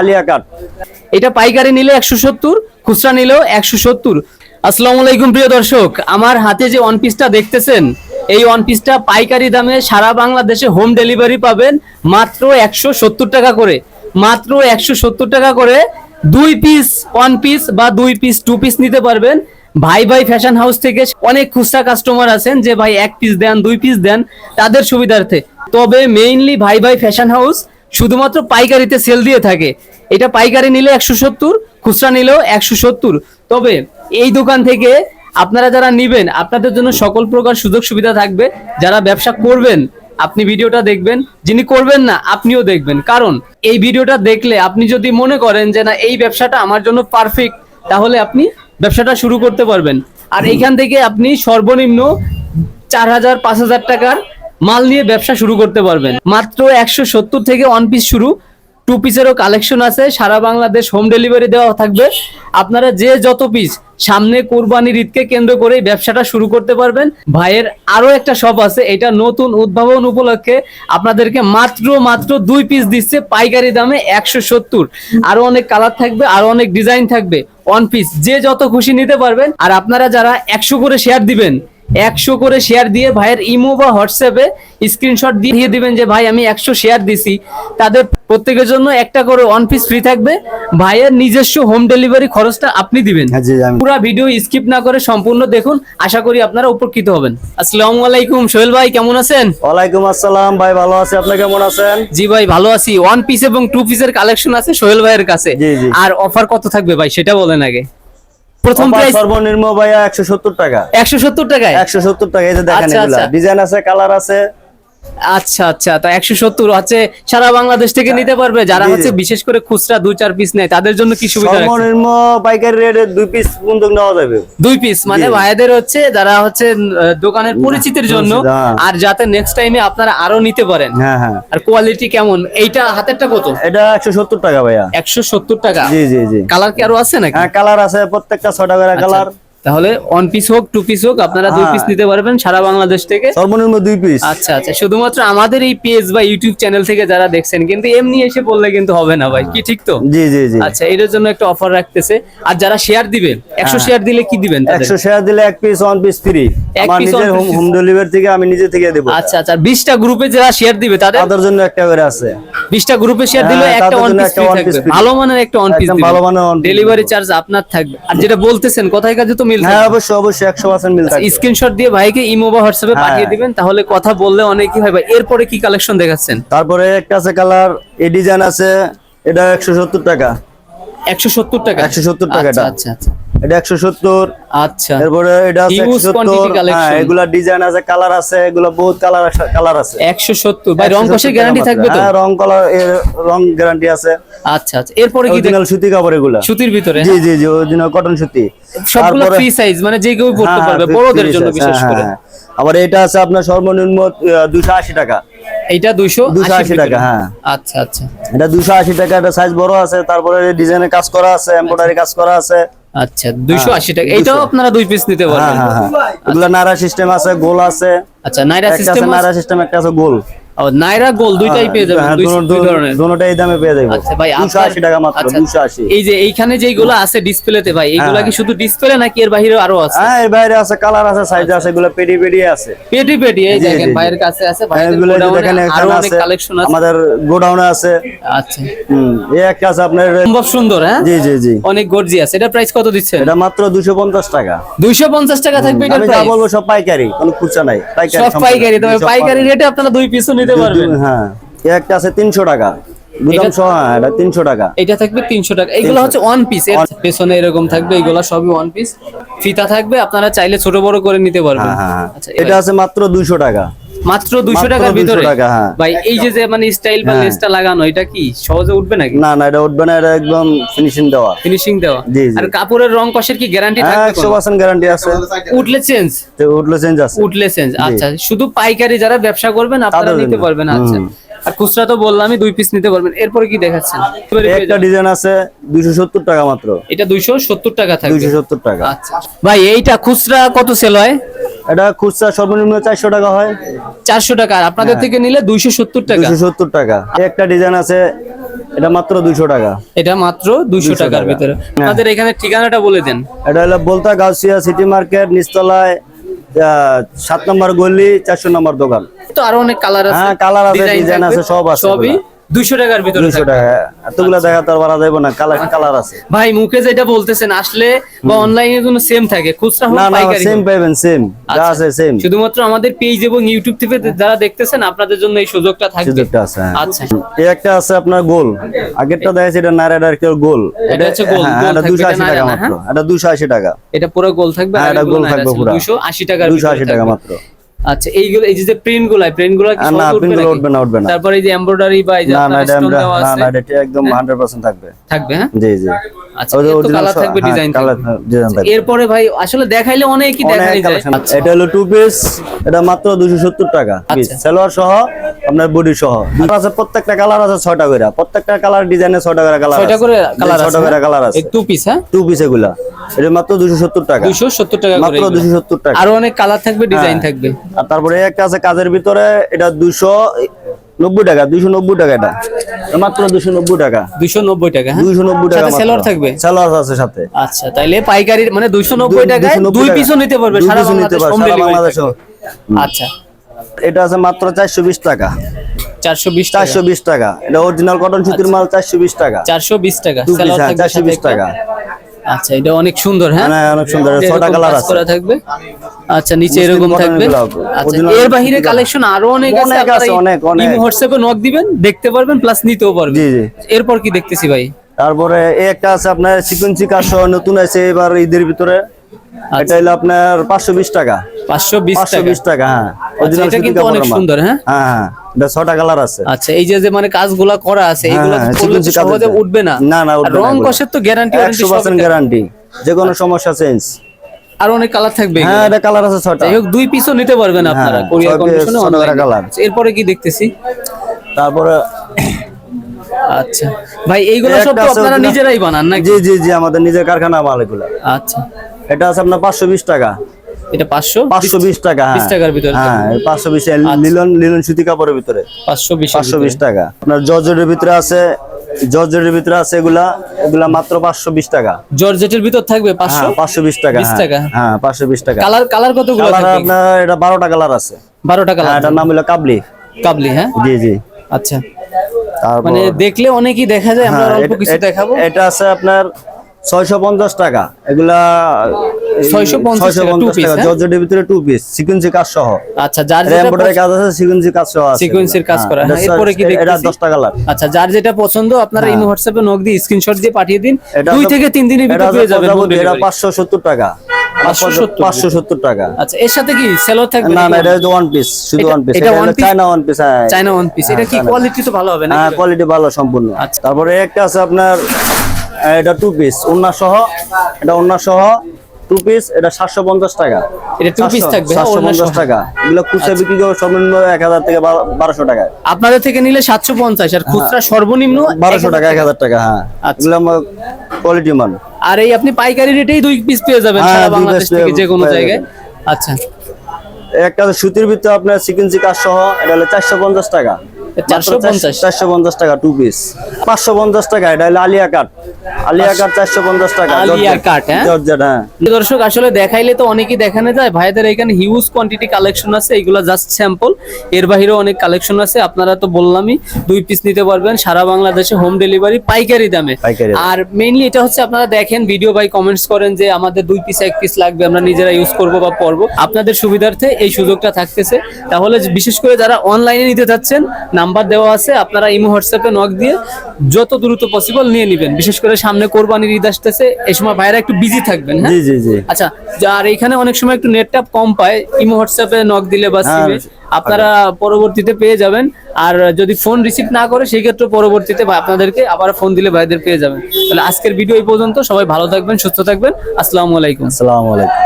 আলিয়া কাট এটা পাইকারি নিলে একশো সত্তর, খুচরা নিলেও একশো সত্তর। আসসালামু আলাইকুম প্রিয় দর্শক, আমার হাতে যে ওয়ান পিসটা দেখতেছেন, এই ওয়ান পিসটা পাইকারি দামে সারা বাংলাদেশে হোম ডেলিভারি পাবেন মাত্র একশো সত্তর টাকা করে। মাত্র একশো সত্তর টাকা করে দুই পিস ওয়ান পিস বা দুই পিস টু পিস নিতে পারবেন। ভাই ভাই ফ্যাশন হাউস থেকে অনেক খুচরা কাস্টমার আছেন যে ভাই এক পিস দেন, দুই পিস দেন, তাদের সুবিধার্থে। তবে মেইনলি ভাই ভাই ফ্যাশন হাউস শুধুমাত্র পাইকারিতে সেল দিয়ে থাকে। এটা পাইকারি নিলে একশো সত্তর, খুচরা নিলেও একশো সত্তর। তবে এই দোকান থেকে আপনারা যারা নিবেন, আপনাদের জন্য সকল প্রকার সুযোগ সুবিধা থাকবে। যারা ব্যবসা করবেন, আপনি ভিডিওটা দেখবেন। যিনি করবেন না, আপনিও দেখবেন। কারণ এই ভিডিওটা দেখলে আপনি যদি মনে করেন যে, না, এই ব্যবসাটা আমার জন্য পারফেক্ট তাহলে আপনি ব্যবসাটা শুরু করতে পারবেন। আর এইখান থেকে আপনি সর্বনিম্ন চার হাজার, পাঁচ হাজার টাকার মাল নিয়ে ব্যবসা শুরু করতে পারবেন। মাত্র একশো সত্তর থেকে ওয়ান পিস শুরু। টু পিসেরও কালেকশন আছে। সারা বাংলাদেশ হোম ডেলিভারি দেওয়া থাকবে। আপনারা যে যত পিস সামনে কোরবানির ঈদকে কেন্দ্র করে ব্যবসাটা শুরু করতে পারবেন। ভাইয়ের আরও একটা শপ আছে। এটা নতুন উদ্ভাবন উপলক্ষে আপনাদেরকে মাত্র মাত্র দুই পিস দিচ্ছে পাইকারি দামে একশো সত্তর। আরও অনেক কালার থাকবে আরও অনেক ডিজাইন থাকবে। ওয়ান পিস যে যত খুশি নিতে পারবেন। আর আপনারা যারা একশো করে শেয়ার দিবেন একশো করে শেয়ার দিয়ে ভাইয়ের ইমো বা হোয়াটসঅ্যাপে স্ক্রিনশট দিয়ে দিবেন যে ভাই আমি একশো শেয়ার দিছি। তাদের প্রত্যেকের জন্য একটা করে ওয়ান পিস ফ্রি থাকবে। ভাইয়ের নিজস্ব হোম ডেলিভারি খরচটা আপনি দিবেন। পুরো ভিডিও স্কিপ না করে সম্পূর্ণ দেখুন। আশা করি আপনারা উপকৃত হবেন। আসসালামু আলাইকুম। সোহেল ভাই কেমন আছেন? ওয়ালাইকুম আসসালাম। ভাই ভালো আছি। আপনি কেমন আছেন? জি ভাই ভালো আছি। ওয়ান পিস এবং টু পিসের কালেকশন আছে সোহেল ভাইয়ের কাছে। আর অফার কত থাকবে ভাই সেটা বলেন আগে। প্রথম প্রাইস সর্বনিম্ন ভাইয়া একশো সত্তর টাকা। একশো সত্তর টাকায়? একশো সত্তর টাকা এই যে দেখেন আচ্ছা, এগুলা। আচ্ছা। ডিজাইন আছে কালার আছে। আচ্ছা আচ্ছা তো একশো সত্তর হচ্ছে সারা বাংলাদেশ থেকে নিতে পারবে যারা। হচ্ছে বিশেষ করে খুচরা দুই চার পিস নেয় তাদের জন্য কি সুবিধা? সর্বনিম্ন পাইকারি রেটে দুই পিস বন্দুক নেওয়া যাবে। দুই পিস মানে। ভাইদের হচ্ছে যারা হচ্ছে দোকানের পরিচিতির জন্য হ্যাঁ। আর যাতে নেক্সট টাইমে আপনারা আরও নিতে পারেন। হ্যাঁ হ্যাঁ। আর কোয়ালিটি কেমন? এইটা হাতেরটা কত? এটা একশো সত্তর টাকা ভাইয়া। একশো সত্তর টাকা? জি জি জি। কালার কি আরও আছে নাকি? হ্যাঁ কালার আছে প্রত্যেকটা ছটা করে কালার আচ্ছা, তাহলে ওয়ান পিস হোক টু পিস হোক আপনারা দুই হ্যাঁ। পিস নিতে পারবেন সারা বাংলাদেশ থেকে। সর্বনিম্ন দুই পিস আচ্ছা আচ্ছা শুধুমাত্র আমাদের এই পেজ বা ইউটিউব চ্যানেল থেকে যারা দেখছেন কিন্তু এমনি এসে বললে কিন্তু হবে না ভাই কি ঠিক তো? জি জি জি। আচ্ছা এটার জন্য একটা অফার রাখতেছে। আর যারা শেয়ার দিবে একশো হ্যাঁ। শেয়ার দিলে কি দিবেন তাদের? একশো শেয়ার দিলে এক পিস ওয়ান পিস ফ্রি আমার নিজের হোম হোম ডেলিভারি থেকে আমি নিজে থেকে দেবো। আচ্ছা আচ্ছা বিশটা গ্রুপে যারা শেয়ার দিবে তাদের? তাদের জন্য একটা করে আছে। বিশটা গ্রুপে শেয়ার দিলে একটা ওয়ান পিস ফ্রি থাকবে। ভালো মানের একটা ওয়ান পিস ভালো মানের ডেলিভারি চার্জ আপনার থাকবে। আর যেটা বলতেছেন কথায় কাজে তো মিল হ্যাঁ অবশ্যই অবশ্যই একশো পার্সেন্ট মিল থাকবে। স্ক্রিনশট দিয়ে ভাইকে ইমো বা হোয়াটসঅ্যাপে হ্যাঁ। পাঠিয়ে দিবেন তাহলে কথা বললে অনেকই হয়। ভাই এরপরে কি কালেকশন দেখাচ্ছেন? তারপরে একটা আছে কালার এই ডিজাইন আছে এটা একশো সত্তর টাকা। একশো সত্তর টাকা। 170 টাকা আচ্ছা আচ্ছা আচ্ছা। এটা একশো সত্তর। আচ্ছা। এরপরে এটা আছে। হ্যাঁ এগুলা ডিজাইন আছে কালার আছে এগুলো বহুত কালার কালার আছে। একশো সত্তর। ভাই রং 170 কষের গ্যারান্টি থাকবে তো? হ্যাঁ রং কালার রং গ্যারান্টি আছে। আচ্ছা আচ্ছা। এরপরে কি অরিজিনাল সুতি কাপড় এগুলা। সুতির ভিতরে জি জি জি অরিজিনাল কটন সুতি। সবগুলো ফ্রি সাইজ মানে যে কেউ পড়তে হ্যাঁ, পারবে হ্যাঁ, বড়দের জন্য বিশেষ হ্যাঁ, করে। হ্যাঁ। আবার এটা আছে আপনার সর্বনিম্ন দুশো আশি টাকা। এইটা দুইশো 280 টাকা, হ্যাঁ। আচ্ছা আচ্ছা। এটা দুশো আশি টাকা এটা সাইজ বড় আছে তারপরে ডিজাইনের কাজ করা আছে এমব্রয়ডারি কাজ করা আছে। আচ্ছা দুইশো আশি টাকা। এইটাও আপনারা দুই পিস নিতে হ্যাঁ পারবেন। হ্যাঁ হ্যাঁ। এগুলা নারা সিস্টেম আছে গোল আছে। আচ্ছা নাইরা সিস্টেম আছে নারা সিস্টেম একটা আছে গোল। নাইরা গোল দুইটাই পেয়ে যাবেন হ্যাঁ, দুই ধরনের। দামে পেয়ে যাবে আচ্ছা ভাই দুশো আপনার- আশি টাকা মাত্র আচ্ছা, দুশো আশি। এই যে এইখানে যেগুলো আছে ডিসপ্লেতে ভাই এইগুলা হ্যাঁ। কি শুধু ডিসপ্লে নাকি এর বাইরে আরও আছে? হ্যাঁ এর বাইরে আছে কালার আছে সাইজ আছে এগুলো পেডি পেডি আছে। পেটি পেটি এই দেখেন। ভাইয়ের কাছে আছে ভাইয়ের আরও এখানে অনেক আছে কালেকশন আছে। আমাদের গোডাউনে আছে। আচ্ছা। হুম এই একটা আছে আপনার সম্ভব সুন্দর হ্যাঁ? জি জি জি। অনেক গর্জিয়াস এটা প্রাইস কত দিচ্ছেন? এটা মাত্র দুশো পঞ্চাশ টাকা। দুইশো পঞ্চাশ টাকা থাকবে এটার আমি বলব সব পাইকারি কোনো খুচরা নাই। পাইকারি সব পাইকারি তবে পাইকারি রেটে আপনারা দুই পিসও নিতে পারবেন? হ্যাঁ একটা আছে তিনশো টাকা। গুদাম সহ হ্যাঁ এটা তিনশো টাকা। এটা থাকবে তিনশো টাকা। এগুলো হচ্ছে ওয়ান পিস এর পেছনে এরকম থাকবে এগুলো সবই ওয়ান পিস ফিতা থাকবে আপনারা চাইলে ছোট বড় করে নিতে পারবেন। হ্যাঁ হ্যাঁ। আচ্ছা এটা আছে মাত্র দুশো টাকা। মাত্র দুইশো মাত্র টাকার ভিতরে? হ্যাঁ। ভাই এই যে যে মানে স্টাইল বা হ্যাঁ। লেসটা লাগানো এটা কি সহজে উঠবে নাকি? না না এটা উঠবে না এটা একদম ফিনিশিং দেওয়া। ফিনিশিং দেওয়া। আর কাপড়ের রং কষের কি গ্যারান্টি হ্যাঁ থাকবে একশো কোনো? পার্সেন্ট গ্যারান্টি আছে। উঠলে চেঞ্জ তো উঠলে চেঞ্জ আছে। উঠলে চেঞ্জ আচ্ছা শুধু পাইকারি যারা ব্যবসা করবেন আপনারা নিতে। পারবেন আচ্ছা। আর খুচরা তো বললামই দুই পিস নিতে পারবেন। এরপরে কি দেখাচ্ছেন? একটা ডিজাইন আছে দুইশো সত্তর টাকা মাত্র। এটা দুইশো সত্তর টাকা থাকবে। দুইশো সত্তর টাকা। আচ্ছা। ভাই এইটা খুচরা কত সেল হয়? এটা খুচরা সর্বনিম্ন চারশো টাকা হয়। চারশো টাকা আপনাদের থেকে নিলে দুইশো সত্তর টাকা। দুইশো সত্তর টাকা। একটা ডিজাইন আছে এটা মাত্র দুইশো টাকা। এটা মাত্র দুইশো টাকার ভিতরে। হ্যাঁ। আপনাদের এখানে ঠিকানাটা বলে দেন। এটা হলো বলতা গাউসিয়া সিটি মার্কেট নিচতলায় সাত নম্বর গলি চারশো নম্বর দোকান। তো আরও অনেক কালার আছে। হ্যাঁ, colour আছে, design আছে, সব আছে সবই এগুলা। দুইশো টাকার ভিতরে দুইশো থাকবে। টাকা এতগুলা দেখা তো বাড়া যাবে না কালার কালার আছে। ভাই মুখে যেটা বলতেছেন আসলে বা অনলাইনে জন্য সেম থাকে খুচরা হোক না না পাইকারি সেম হোক। পাইবেন সেম যা আচ্ছা। আছে সেম শুধুমাত্র আমাদের পেজ এবং ইউটিউব থেকে যারা দেখতেছেন আপনাদের জন্য এই সুযোগটা থাকবে। সুযোগটা আছে হ্যাঁ। আচ্ছা। এই একটা আছে আপনার গোল। আগেরটা দেখাচ্ছে এটা নাইরা ডার্কের গোল। এটা হচ্ছে গোল, হ্যাঁ, এটা থাকবে, দুশো আশি এটা টাকা মাত্র। এটা দুশো আশি টাকা। এটা পুরো গোল থাকবে হ্যাঁ, আর এটা গোল থাকবে পুরা। 280 টাকার দুশো ভিতরে আশি টাকা মাত্র। আচ্ছা এইগুলো এই যে প্রিন্টগুলো প্রিন্টগুলো কি না প্রিন্টগুলো উঠবে না উঠবে না। তারপরে এই যে এমব্রয়ডারি বা এই যে না না না এটা একদম হান্ড্রেড পার্সেন্ট থাকবে। থাকবে হ্যাঁ? জি জি। আচ্ছা থাকবে এরপরে ভাই আসলে দেখাইলে অনেকই অনেক দেখাই যায়। আচ্ছা। এটা হলো টু পিস এটা মাত্র দুশো সত্তর টাকা আচ্ছা। সালোয়ার সহ আপনার বডি সহ। আছে প্রত্যেকটা কালার আছে করে। প্রত্যেকটা কালার ডিজাইনে ছয়টা করে কালার করে কালার আছে করে কালার আছে। টু পিস হ্যাঁ? টু পিস এগুলা। এটা মাত্র দুশো সত্তর টাকা। দুশো সত্তর টাকা করে মাত্র। দুশো সত্তর টাকা। আরও অনেক কালার থাকবে ডিজাইন হ্যাঁ। থাকবে। আর তারপরে একটা আছে কাজের ভিতরে এটা দুশো নব্বই টাকা দুশো নব্বই টাকা এটা। মাত্র দুশো নব্বই টাকা। দুশো নব্বই টাকা হ্যাঁ? দুইশো নব্বই টাকা সাথে সেলোয়ার থাকবে? সেলোয়ার আছে সাথে। আচ্ছা তাইলে পাইকারি মানে দুইশো নব্বই টাকায় 290 দুই পিসও নিতে পারবে সারা নিতে বাংলাদেশ। আচ্ছা। এটা আছে মাত্র চারশো বিশ টাকা। চারশো বিশ চারশো বিশ টাকা। এটা অরিজিনাল কটন সুতির মাল চারশো বিশ টাকা। চারশো বিশ টাকা Two piece, সেলোয়ার হ্যাঁ, থাকবে 420 টাকা। আচ্ছা এটা অনেক সুন্দর হ্যাঁ? হ্যাঁ, অনেক সুন্দর, ছটা কালার আছে। করা থাকবে? আচ্ছা নিচে এরকম থাকবে? আচ্ছা এর বাইরে কালেকশন আরও অনেক আছে অনেক আছে, অনেক, অনেক। ইমো হোয়াটসঅ্যাপে নক দিবেন দেখতে পারবেন প্লাস নিতেও পারবেন। জি, জি। এরপর কি দেখতেছি ভাই? তারপরে এই একটা আছে আপনার সিকুয়েন্সি কাজ সহ নতুন আছে এবার ঈদের ভিতরে। এটা হলো আপনার পাঁচশো বিশ টাকা। পাঁচশো বিশ পাঁচশো টাকা। হ্যাঁ। আচ্ছা, এটা কিন্তু অনেক সুন্দর, হ্যাঁ? হ্যাঁ হ্যাঁ এটা ছটা কালার আছে। আচ্ছা এই যে যে মানে কাজগুলা করা আছে হ্যাঁ, করলে তো সহজে উঠবে না। না, না, না রং কষের তো গ্যারান্টি একশো পার্সেন্ট গ্যারান্টি যে কোনো সমস্যা চেঞ্জ আর অনেক কালার থাকবে হ্যাঁ। এটা কালার আছে ছটা। হোক দুই পিসও নিতে পারবেন আপনারা হ্যাঁ, কোরিয়ার কন্ডিশনে করে অনলাইন colour। এরপরে কি দেখতেছি? তারপরে আচ্ছা। ভাই এইগুলো সব তো আপনারা নিজেরাই বানান নাকি? জি জি জি আমাদের নিজের কারখানা মাল এগুলো। আচ্ছা। এটা আছে আপনার পাঁচশো বিশ টাকা। এটা পাঁচশো? পাঁচশো বিশ টাকা হ্যাঁ। টাকার ভিতরে হ্যাঁ আচ্ছা। লিলন লিলন সুতি কাপড়ের ভিতরে। পাঁচশো বিশ পাঁচশো বিশ টাকা। আপনার জর্জেটের ভিতরে আছে জর্জেটের ভিতরে আছে এগুলা এগুলা মাত্র পাঁচশো বিশ টাকা। জর্জেটের ভিতর থাকবে হ্যাঁ টাকা 20। টাকা? হ্যাঁ কালার কালার কতগুলো কালার আপনার এটা বারোটা কালার আছে। বারোটা হ্যাঁ কালার এটার নাম হলো কাবলি। কাবলি হ্যাঁ? জি জি। আচ্ছা। মানে দেখলে অনেকই দেখা যায় আমরা অল্প কিছু দেখাবো। এটা আছে আপনার ছয়শো পঞ্চাশ টাকা। এগুলা 650 টাকা, two piece, হ্যাঁ? জর্জেটের ভিতরে টু পিস সিকুয়েন্সি কাজ সহ। আচ্ছা যার এমব্রয়ডারি কাজ আছে সিকুয়েন্সি কাজ সহ আছে Sequence-এর কাজ করা, হ্যাঁ, এরপরে কি এটা দেখতেছি? দশটা কালার আচ্ছা যার যেটা পছন্দ আপনারা ইমো হোয়াটসঅ্যাপে নক দিয়ে স্ক্রিনশট দিয়ে পাঠিয়ে দিন। দুই থেকে তিন দিনের ভিতরে পেয়ে যাবেন এটা টাকা। 570 পাঁচশো সত্তর টাকা। আচ্ছা এর সাথে কি সেলো থাকবে না না এটা ওয়ান পিস শুধু ওয়ান পিস এটা? চায়না ওয়ান পিস হ্যাঁ। চায়না ওয়ান পিস এটা কি কোয়ালিটি তো ভালো হবে না হ্যাঁ কোয়ালিটি ভালো সম্পূর্ণ। আচ্ছা। তারপরে একটা আছে আপনার এটা টু পিস ওন্না সহ এটা ওন্না সহ টু পিস এটা সাতশো পঞ্চাশ টাকা। এটা two piece থাকবে, হ্যাঁ, সাতশো পঞ্চাশ। টাকা। এগুলো খুচরা বিক্রি করে সর্বনিম্ন এক হাজার থেকে বারো- বারোশো টাকা আপনাদের থেকে নিলে সাতশো পঞ্চাশ আর খুচরা সর্বনিম্ন বারোশো টাকা এক হাজার টাকা হ্যাঁ। আচ্ছা। এগুলো আমার কোয়ালিটি মান আর এই আপনি পাইকারি রেটেই দুই পিস পেয়ে যাবেন হ্যাঁ, সারা বাংলাদেশ থেকে যে কোনো জায়গায়। আচ্ছা। একটা সুতির ভিতরে আপনার সিকেন্সি কাজ সহ এটা হলো চারশো পঞ্চাশ টাকা। 450 চারশো পঞ্চাশ। টাকা টু পিস পাঁচশো পঞ্চাশ টাকা এটা হলো আলিয়া কাট আলিয়া কাট চারশো পঞ্চাশ টাকা আলিয়া কাট, হ্যাঁ? জর্জেট হ্যাঁ। দর্শক আসলে দেখাইলে তো অনেকই দেখানো যায়। ভাইদের এখানে হিউজ কোয়ান্টিটি কালেকশন আছে এগুলো জাস্ট স্যাম্পল এর বাইরেও অনেক কালেকশন আছে আপনারা তো বললামই দুই পিস নিতে পারবেন। সারা বাংলাদেশে হোম ডেলিভারি পাইকারি দামে। আর মেইনলি এটা হচ্ছে আপনারা দেখেন ভিডিও বাই কমেন্টস করেন যে আমাদের দুই পিস এক পিস লাগবে আমরা নিজেরা ইউজ করব বা পরবো। আপনাদের সুবিধার্থে এই সুযোগটা থাকতেছে। তাহলে বিশেষ করে যারা অনলাইনে নিতে চাচ্ছেন নাম্বার দেওয়া আছে আপনারা ইমো হোয়াটসঅ্যাপে নক দিয়ে যত দ্রুত পসিবল নিয়ে নেবেন। বিশেষ করে সামনে কোরবানির ঈদ আসতেছে এই সময় ভাইরা একটু বিজি থাকবেন হ্যাঁ? জি জি জি। আচ্ছা আর এখানে অনেক সময় একটু নেটটা কম পায় ইমো হোয়াটসঅ্যাপে নক দিলে বা হ্যাঁ, সিমে আপনারা পরবর্তীতে পেয়ে যাবেন। আর যদি ফোন রিসিভ না করে সেই ক্ষেত্রে পরবর্তীতে আপনাদেরকে আবার ফোন দিলে ভাইদের পেয়ে যাবেন। তাহলে আজকের ভিডিও এই পর্যন্ত সবাই ভালো থাকবেন সুস্থ থাকবেন। আসসালামু আলাইকুম। আসসালামু আলাইকুম।